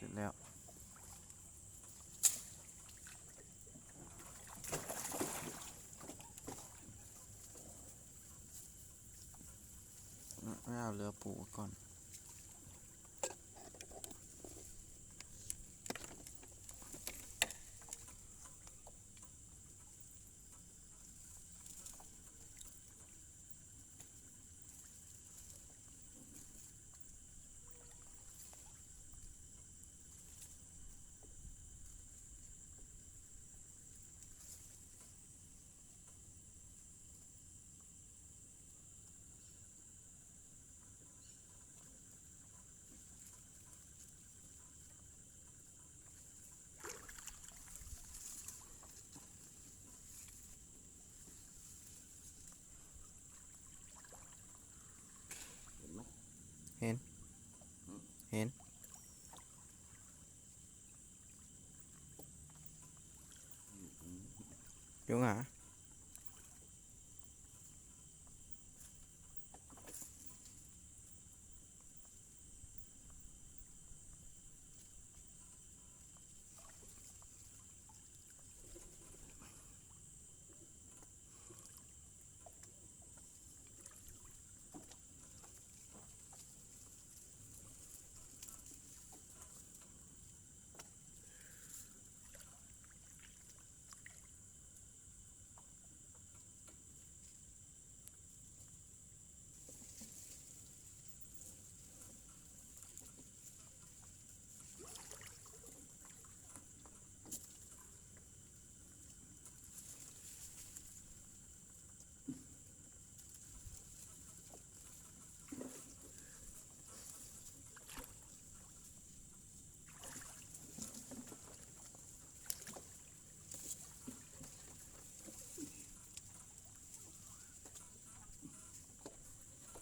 เสร็จแล้วไม่เอาเรือปูก่อน เห็น เห็นยุงหา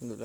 หลุด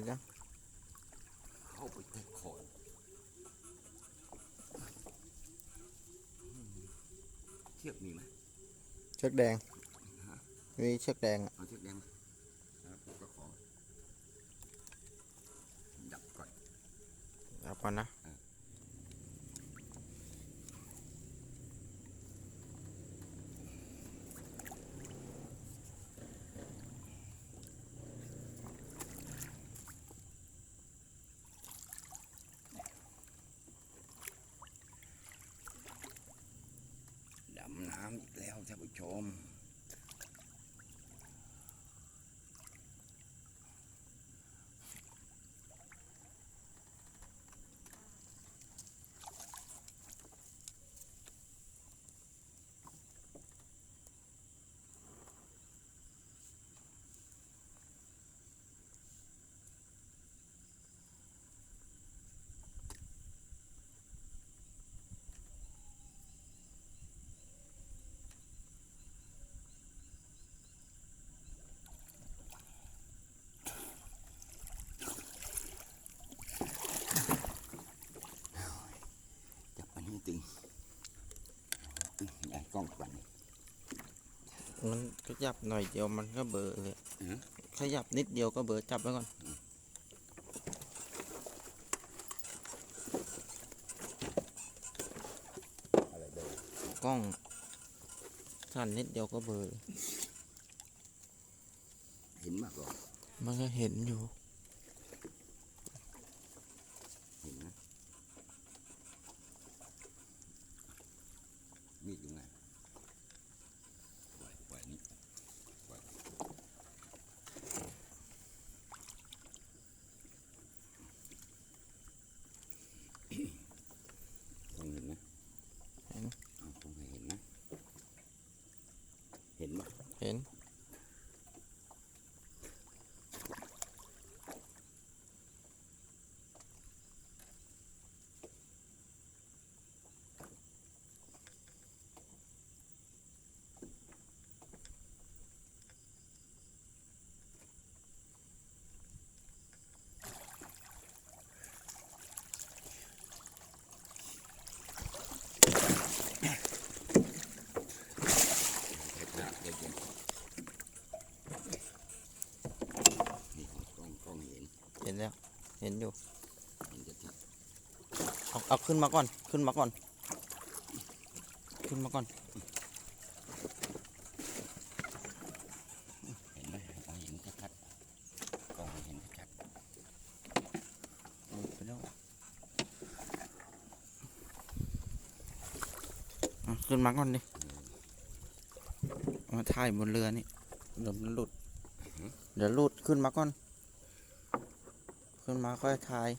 ดแล้วเข้าไปติดคอเชือกมีไหมเชือกแดงมีเชือกแดงอะเอาเชือกแดงมาแล้วผมก็ขอดับก่อนเอาก่อนนะ ดำน้ำอีกแล้วท่านผู้ชม จับมันให้ตึงตึงได้กล้องปั่น มันขยับหน่อยเดียวมันก็เบลอเลยอือขยับนิดเดียวก็เบลอจับไว้ก่อน อะไรเดินกล้องสั่นนิดเดียวก็เบลอเลยเห็นมากกว่ามันก็เห็นอยู่ เดี๋ยวนี่กล้องกล้องเห็นเห็นแล้ว เห็นอยู่เห็นจะติดเอาเอาขึ้นมาก่อน ขึ้นมาก่อน ขึ้นมาก่อน เห็นไหมเองเห็นชัดๆกล้องเห็นชัดๆเอไปแล้วขึ้นมาก่อนดิ มาถ่ายบนเรือนี่เดี๋ยวมันหลุด เดี๋ยวหลุดขึ้นมาก่อน ขึ้นมาค่อยถ่าย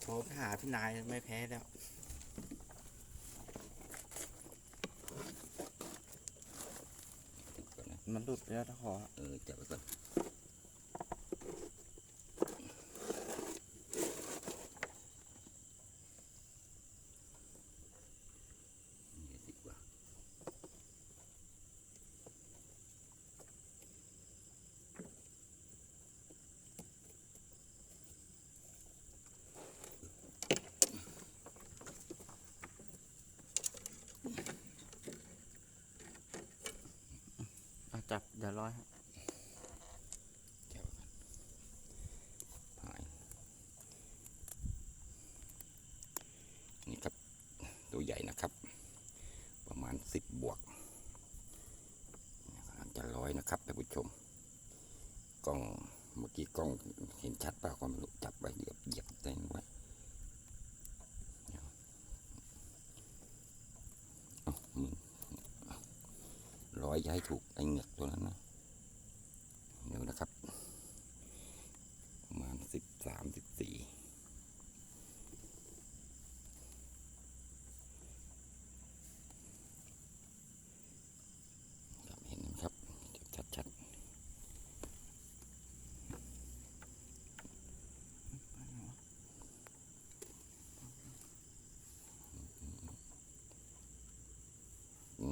โทรไปหาพี่นายไม่แพ้แล้ว ๆก่อนนะ มัน หลุดแล้วถ้าขอ เออจับไว้ก่อน จับเดี๋ยวร้อยให้ จับไว้ก่อนหายนี่ครับ ตัวใหญ่นะครับ ประมาณสิบบวกกำลังจะร้อยนะครับท่านผู้ชม กล้องเมื่อกี้กล้องเห็นชัดเปล่าก็ไม่รู้จับไว้เหยียบเหยียบแตงไว้เดี๋ยวเอามือ ร้อยอย่าให้ถูกไอ้เหงือกตัวนั้นนะเดี๋ยวนะครับ ประมาณสิบสามสิบสี่ครับเห็นไหมครับชัดชัดๆ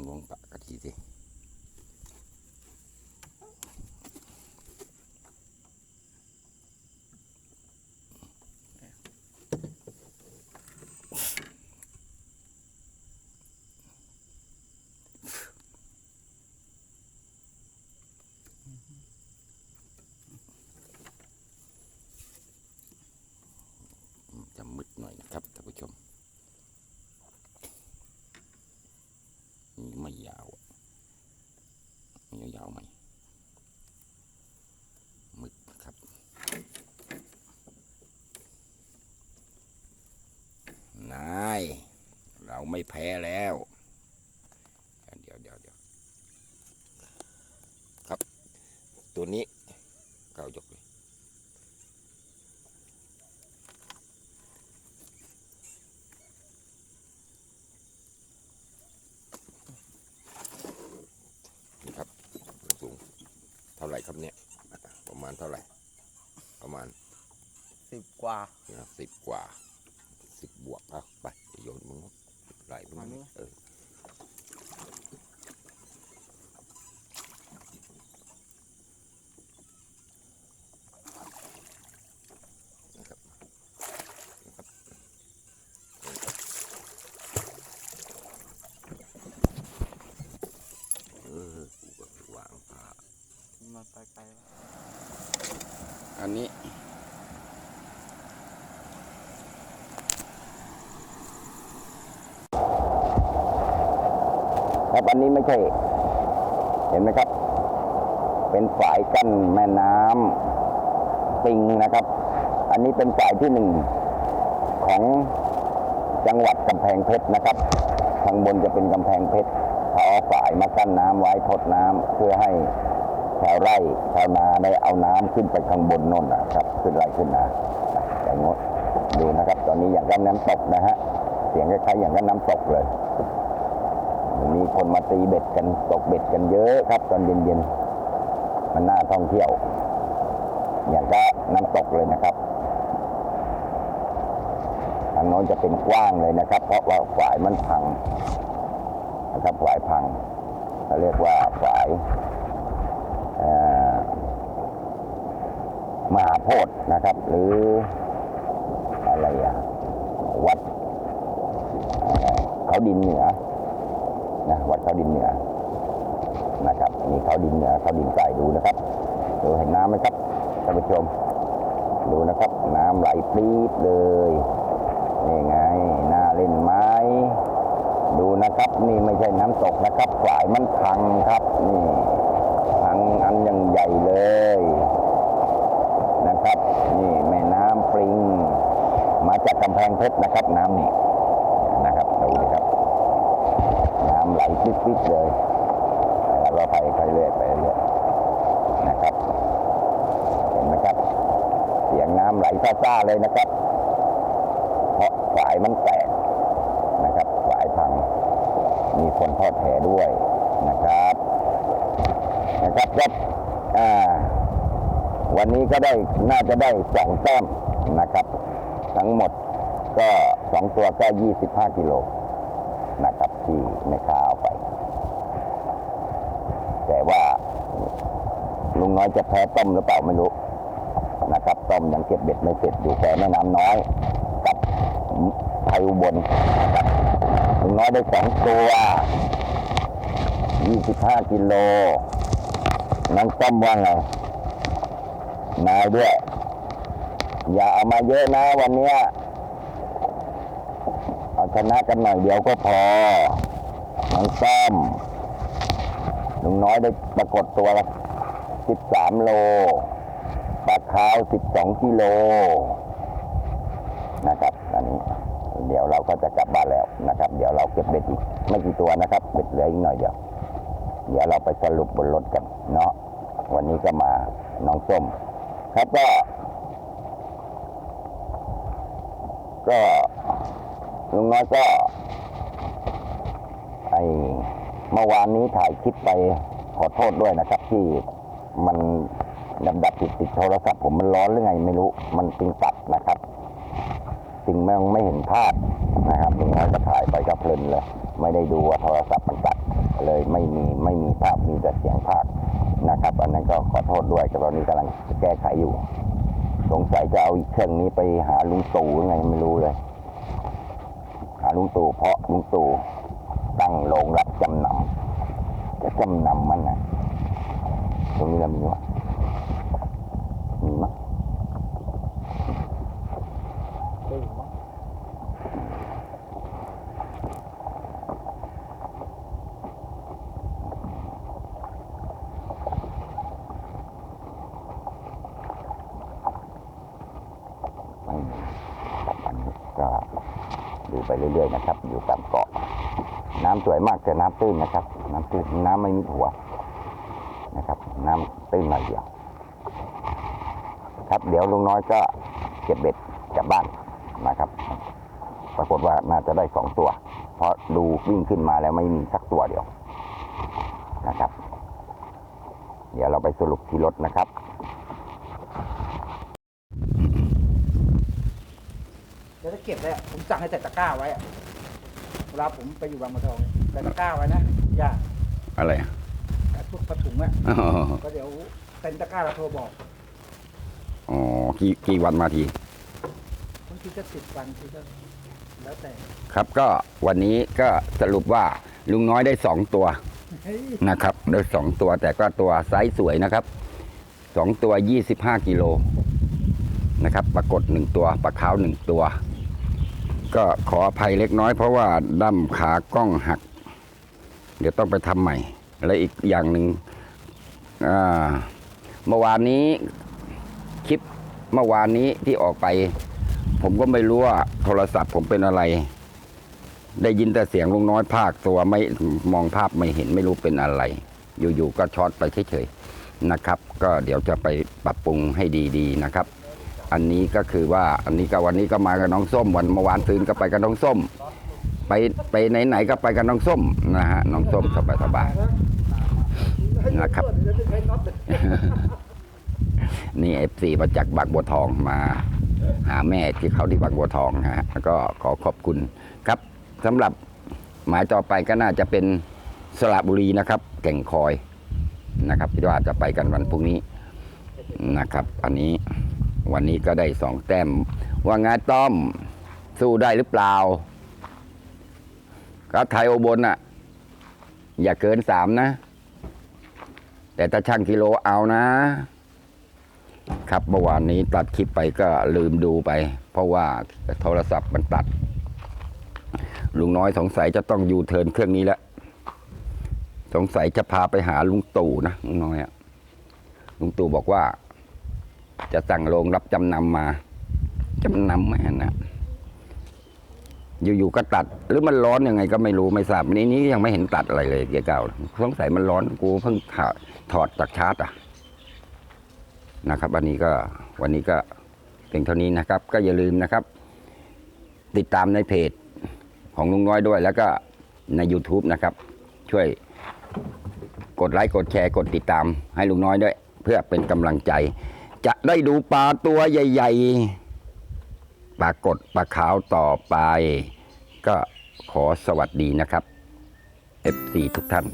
ลองปะกะทีสิจะมืดหน่อยนะครับท่านผู้ชมนี่ไม่ยาวอะนี่ยาวไหมมืดนะครับ นาย เรา ไม่แพ้แล้วเดี๋ยวเดี๋ยวเดี๋ยวครับ ตัวนี้เก้ายกเลยนี่ครับสูงเท่าไหร่ครับเนี่ย ประมาณเท่าไหร่ ประมาณสิบกว่าสิบกว่าสิบบวกเอาไปโยนมึงไหล มึงมานี่เออนะครับนะครับเออกูก็วางผ้ามันไปไกลแล้วอันนี้ ครับอันนี้ไม่ใช่ เห็นไหมครับ เป็นฝายกั้นแม่น้ำปิงนะครับ อันนี้เป็นฝายที่หนึ่งของจังหวัดกำแพงเพชรนะครับข้างบนจะเป็นกำแพงเพชรเขาเอาฝายมากั้นน้ำไว้ทดน้ำเพื่อให้ชาวไร่ชาวนาได้เอาน้ำขึ้นไปข้างบนโน่นนะครับ ขึ้นไร่ขึ้นนาอย่างงดดูนะครับ ตอนนี้อย่างกับน้ำตกนะฮะเสียงคล้ายๆอย่างกับน้ำตกเลย มีคนมาตีเบ็ดกันตกเบ็ดกันเยอะครับ ตอนเย็นๆมันน่าท่องเที่ยว อย่างก็น้ำตกเลยนะครับทางโน้นจะเป็นกว้างเลยนะครับ เพราะว่าฝายมันพังนะครับฝายพังเขาเรียกว่าฝายมหาโพธนะครับ หรืออะไรอะวัดเขาดินเหนือ นะวัดเขาดินเหนือนะครับนี่เขาดินเหนือเขาดินใต้ดูนะครับดูเห็นน้ำไหมครับท่านผู้ชม ดูนะครับ น้ำไหลปรี๊ดเลยนี่ไงน่าเล่นไหมดูนะครับ นี่ไม่ใช่น้ำตกนะครับฝายมันพังครับนี่พังอันยังใหญ่เลยนะครับ นี่แม่น้ำปริง มาจากกำแพงเพชรนะครับ น้ำนี่นะครับดูดิครับ น้ำไหลปิดเลยแล้วก็ไปไปเรื่อยไปเรื่อยนะครับ เห็นไหมครับ เสียงน้ำไหลซ่าๆเลยนะครับ เพราะฝายมันแตกนะครับฝายพัง มีคนทอดแหด้วยนะครับ นะครับก็อ่าวันนี้ก็ได้น่าจะได้สองแต้มนะครับ ทั้งหมดก็สองตัวก็ยี่สิบห้ากิโลนะครับที่แม่ค้าเลุงน้อยจะแพ้ต้มหรือเปล่าไม่รู้นะครับ ต้มยังเก็บเบ็ดไม่เสร็จอยู่แต่แม่น้ำน้อยกับไทยอุบลนะคลุงน้อยได้สองตัวยี่สิบห้ากิโลน้องต้มว่าไงนายด้วย อย่าเอามาเยอะนะวันเนี้ยเอาชนะกันหน่อยเดียวก็พอน้องต้มลุงน้อยได้ปรากฏตัวแล้ว 13 โลปลาขาว 12 กิโลนะครับอันนี้เดี๋ยวเราก็จะกลับบ้านแล้วนะครับ เดี๋ยวเราเก็บเบ็ดอีกไม่กี่ตัวนะครับเบ็ดเหลืออีกหน่อยเดียว เดี๋ยวเราไปสรุปบนรถกันเนาะวันนี้ก็มาน้องส้ม ครับก็ ก็ลุงน้อยก็ไอเมื่อวานนี้ถ่ายคลิปไปขอโทษด้วยนะครับที่ มันดับดับติดติดโทรศัพท์ผมมันร้อนหรือไงไม่รู้ มันปิงตัดนะครับปิงแม่งไม่เห็นภาพนะครับลุงน้อยก็ถ่ายไปก็เพลินเลย ไม่ได้ดูว่าโทรศัพท์มันตัดเลยไม่มีไม่มีภาพมีแต่เสียงภาคนะครับ อันนั้นก็ขอโทษด้วยแต่ตอนนี้กำลังแก้ไขอยู่ สงสัยจะเอาอีกเครื่องนี้ไปหาลุงตู่หรือไงไม่รู้เลย หาลุงตู่เพราะลุงตู่ตั้งโรงรับจำนำจะจำนำมันนะ ตรงนี้เรามีวะมีมั้ยไม่มีอันนี้ก็ดูไปเรื่อยๆนะครับ อยู่ตามเกาะ น้ำสวยมากแต่น้ำตื้นนะครับ น้ำตื้นน้ำไม่มีหัวนะครับน้ำ ตื้นหน่อยเดียว ครับเดี๋ยวลุงน้อยก็เก็บเบ็ดกลับบ้านนะครับ ปรากฏว่าน่าจะได้สองตัว เพราะดูวิ่งขึ้นมาแล้วไม่มีสักตัวเดียวนะครับ เดี๋ยวเราไปสรุปที่รถนะครับเดี๋ยวจะเก็บเลยอะผมสั่งให้ใส่ตะกร้าไว้อะเวลาผมไปอยู่บางบัวทองใส่ตะกร้าไว้นะ อย่า อะไรไอ้พ วกปลาถุงอะอ๋อก็เดี๋ยวเต็มตะกร้าเราโทรบอกอ๋อกี่กี่วันมาทีบางทีก็สิบวันทีก็แล้วแต่ครับก็วันนี้ก็สรุปว่าลุงน้อยได้สองตัวเฮ้ยนะครับได้สองตัวแต่ก็ตัวไซส์สวยนะครับสองตัวยี่สิบห้ากิโลนะครับปรากฏหนึ่งตัวปลาขาวหนึ่งตัว ก็ขออภัยเล็กน้อยเพราะว่าดั้มขากล้องหัก เดี๋ยวต้องไปทำใหม่ และอีกอย่างหนึ่งเมื่อวานนี้คลิปเมื่อวานนี้ที่ออกไป ผมก็ไม่รู้ว่าโทรศัพท์ผมเป็นอะไร ได้ยินแต่เสียงลุงน้อยภาคตัวไม่มองภาพไม่เห็นไม่รู้เป็นอะไร อยู่ๆก็ช็อตไปเฉยๆนะครับ ก็เดี๋ยวจะไปปรับปรุงให้ดีๆนะครับ อันนี้ก็คือว่าอันนี้ก็วันนี้ก็มากับน้องส้มวันเมื่อวานซื้นก็ไปกับน้องส้ม ไปไปไหนๆก็ไปกับน้องส้มนะฮะน้องส้มสบายๆนะครับเดี๋ยวจะใช้น็อตเลยนี่เอฟซีมาจากบางบัวทองมาหาแม่ที่เขาที่บางบัวทองนะฮะแล้วก็ขอขอบคุณครับสำหรับหมายต่อไปก็น่าจะเป็นสระบุรีนะครับ แก่งคอยนะครับคิดว่าจะไปกันวันพรุ่งนี้นะครับ อันนี้วันนี้ก็ได้สองแต้มว่าไงต้อมสู้ได้หรือเปล่า ก็ไทยโอบนอะ อย่าเกินสามนะ แต่ถ้าช่างกิโลเอานะ ครับเมื่อวานนี้ตัดคลิปไปก็ลืมดูไป เพราะว่าโทรศัพท์มันตัด ลุงน้อยสงสัยจะต้องยูเทิร์นเครื่องนี้แล้วสงสัยจะพาไปหาลุงตู่นะลุงน้อยอะลุงตู่บอกว่า จะสั่งโรงรับจำนำมาจำนำไหมนะ อยู่ๆก็ตัด หรือมันร้อนยังไงก็ไม่รู้ไม่ทราบนี้นี้ยังไม่เห็นตัดอะไรเลยเกียร์เก่าสงสัยมันร้อนกูเพิ่งถอดถอดจากชาร์จอะนะครับวันนี้ก็วันนี้ก็เพียงเท่านี้นะครับ ก็อย่าลืมนะครับ ติดตามในเพจของลุงน้อยด้วย แล้วก็ใน YouTube นะครับ ช่วยกดไลค์กดแชร์กดติดตามให้ลุงน้อยด้วย เพื่อเป็นกำลังใจ จะได้ดูปลาตัวใหญ่ ๆ ปลากดปลาขาวต่อไป ก็ขอสวัสดีนะครับ FC ทุกท่าน